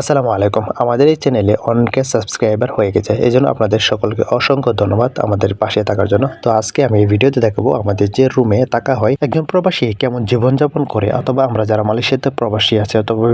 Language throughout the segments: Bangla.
আসসালামু আলাইকুম। আমাদের এই চ্যানেলে অনেকে সাবস্ক্রাইবার হয়ে গেছে। এই জন্য আপনাদের সকলকে অসংখ্য ধন্যবাদ আমাদের পাশে থাকার জন্য। তো আজকে আমি এই ভিডিওতে দেখাবো আমাদের যে রুমে থাকা হয় একজন প্রবাসী কেমন জীবনযাপন করে অথবা আমরা যারা মালয়েশিয়াতে প্রবাসী আছে অথবা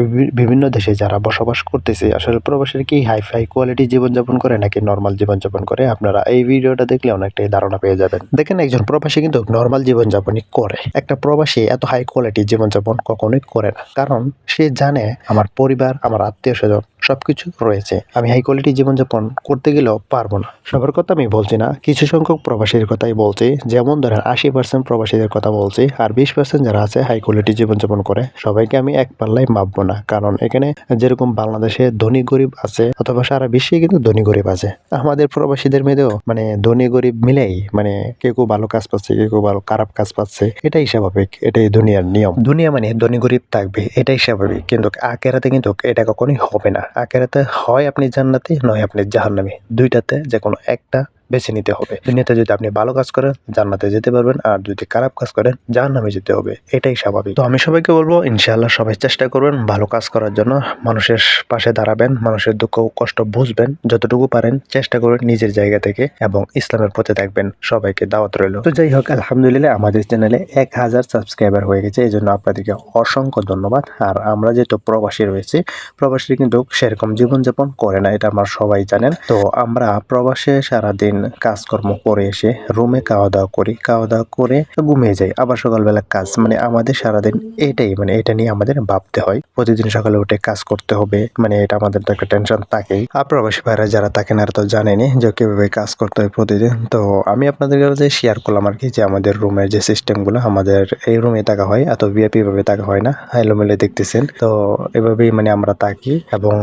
বিভিন্ন দেশে যারা বসবাস করতেছে, আসলে প্রবাসীর কি হাই ফাই কোয়ালিটি জীবনযাপন করে নাকি নর্মাল জীবনযাপন করে? আপনারা এই ভিডিওটা দেখলে অনেকটাই ধারণা পেয়ে যাবেন। দেখেন একজন প্রবাসী কিন্তু নর্মাল জীবনযাপনই করে। একটা প্রবাসী এত হাই কোয়ালিটি জীবনযাপন কখনোই করে না। কারণ সে জানে, আমার পরিবার, আমার আত্মীয় স্বজন সবকিছু রয়েছে। আমি হাই কোয়ালিটি জীবনযাপন করতে গেলেও পারব না। সবার কথা আমি বলছি না। কিছু সংখ্যক প্রবাসীর কথাই বলছি। যেমন ধরেন আশি পার্সেন্ট প্রবাসীদের কথা বলছি আর বিশ পার্সেন্ট যারা আছে হাই কোয়ালিটি জীবনযাপন করে, সবাইকে আমি এক পাল্লাই মাপবো না। কারণ এখানে যেরকম বাংলাদেশে ধনী গরিব আছে অথবা সারা বিশ্বে কিন্তু ধনী গরিব আছে। আমাদের প্রবাসীদের মধ্যেও মানে ধনী গরিব মিলেই মানে কেউ কেউ ভালো কাজ পাচ্ছে, কেউ কেউ ভালো খারাপ কাজ পাচ্ছে। এটাই স্বাভাবিক। এটাই দুনিয়ার নিয়ম। দুনিয়া মানে ধনী গরিব থাকবে, এটাই স্বাভাবিক। কিন্তু আকেরাতে কিন্তু এটা কখনোই হবে না। আকেরাতে হয় আপনি জান্নাতি নয় আপনি জাহান্নামি। দুইটাতে যে কোনো একটা বেছে নিতে হবে। দুনিয়াতে যদি আপনি ভালো কাজ করেন, জান্নাতে যেতে পারবেন, আর যদি খারাপ কাজ করেন, জাহান্নামে যেতে হবে। এটাই স্বাভাবিক। তো আমি সবাইকে বলব, ইনশাআল্লাহ সবাই চেষ্টা করবেন ভালো কাজ করার জন্য। মানুষের পাশে দাঁড়াবেন, মানুষের দুঃখ কষ্ট বুঝবেন। যতটুকু পারেন, চেষ্টা করবেন নিজের জায়গা থেকে এবং ইসলামের পথে থাকবেন। সবাইকে দাওয়াত রইল। তো যাই হোক, আলহামদুলিল্লাহ আমাদের চ্যানেলে এক হাজার সাবস্ক্রাইবার হয়ে গেছে। এই জন্য আপনাদেরকে অসংখ্য ধন্যবাদ। আর আমরা যেহেতু প্রবাসী রয়েছি প্রবাসী কিন্তু সেরকম জীবনযাপন করে না, এটা আমরা সবাই জানেন। তো আমরা প্রবাসে সারাদিন কাজকর্ম করে এসে রুমে খাওয়া দাওয়া করি। খাওয়া দাওয়া করে ঘুমিয়ে যাই। আবার সকালবেলা কাজ। মানে আমাদের সারাদিন এটাই। মানে এটা নিয়ে আমাদের ভাবতে হয়। প্রতিদিন সকালে উঠে কাজ করতে হবে। মানে এটা আমাদের তো একটা টেনশন থাকেই। প্রবাসী ভাইরা যারা থাকেন আর তো জানেনি যে কীভাবে কাজ করতে হয় প্রতিদিন। তো আমি আপনাদের কাছে শেয়ার করলাম আর কি যে আমাদের রুমের যে সিস্টেমগুলো আমাদের এই রুমে থাকা হয়। এত ভিআইপি ভাবে থাকা হয় না। এলোমেলে দেখতেছেন। তো এভাবেই মানে আমরা থাকি এবং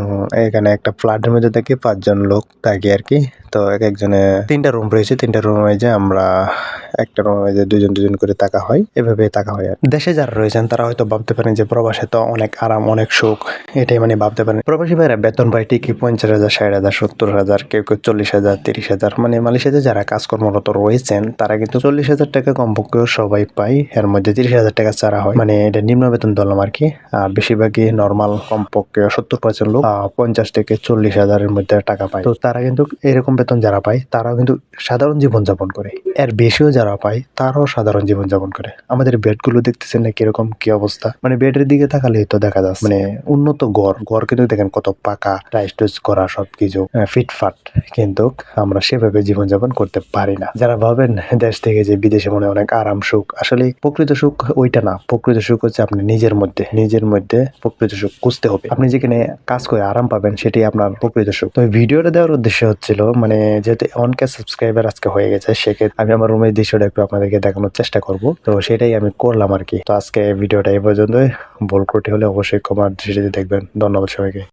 এখানে একটা ফ্ল্যাটের মধ্যে থাকি। পাঁচজন লোক থাকি আর কি। তো এক একজনে তিনটা রুম রয়েছে, তিনটা রুমে যে আমরা একটা রুমে যে দুজন দুজন করে থাকা হয়, এভাবে থাকা হয় আর দেশে যারা রয়েছেন, তারা হয়তো ভাবতে পারেন যে প্রবাসে তো অনেক আরাম, অনেক সুখ, এটাই মানে ভাবতে পারেন। প্রবাসী ভাইরা বেতন পায় ঠিকই পঞ্চাশ হাজার, ষাট হাজার, সত্তর হাজার, কেউ কেউ চল্লিশ হাজার, তিরিশ হাজার মানে মালয়েশিয়াতে যারা কাজকর্মরত রয়েছেন, তারা কিন্তু চল্লিশ হাজার টাকা কমপক্ষেও সবাই পায়, এর মধ্যে তিরিশ হাজার টাকা ছাড়া হয়। মানে এটা নিম্ন বেতন ধরলাম আর কি, আর বেশিরভাগই নর্মাল কমপক্ষে সত্তর পার্সেন্ট লোক পঞ্চাশ থেকে চল্লিশ হাজারের মধ্যে টাকা পায়। তো তারা কিন্তু এরকম বেতন যারা পায়, তারাও কিন্তু সাধারণ জীবনযাপন করে। এর বেশিও যারা পায়, তারাও সাধারণ জীবনযাপন করে। আমাদের বেডগুলো দেখতেছেন না কীরকম কি অবস্থা? মানে বেডের দিকে তাকালেই তো দেখা যাচ্ছে। মানে উন্নত গড়। গড় কিন্তু দেখেন কত পাকা টাইস টুইস করা সবকিছু ফিটফাট। কিন্তু আমরা সেভাবে জীবনযাপন করতে পারি না। যারা ভাবেন দেশ থেকে যে বিদেশে মনে অনেক আরাম সুখ, আসলে প্রকৃত সুখ ওইটা না। প্রকৃত সুখ হচ্ছে আপনি নিজের মধ্যে নিজের মধ্যে প্রকৃত সুখ খুঁজতে হবে। আপনি যেখানে কাজ করে আরাম পাবেন, সেটাই আপনার প্রকৃত সুখ। তো ভিডিওটা দেওয়ার উদ্দেশ্য হচ্ছিল মানে যেহেতু অনকে সাবস্ক্রাইবার আজকে হয়ে গেছে, সেক্ষেত্রে আমি আমার রুমের দৃশ্যটা একটু আপনাদেরকে দেখানোর চেষ্টা করব। তো সেটাই আমি করলাম আর কি। তো আজকে ভিডিওটা এই পর্যন্তই। ভুল ত্রুটি হলে অবশ্যই কমার দৃষ্টিতে দেখবেন। ধন্যবাদ সবাইকে।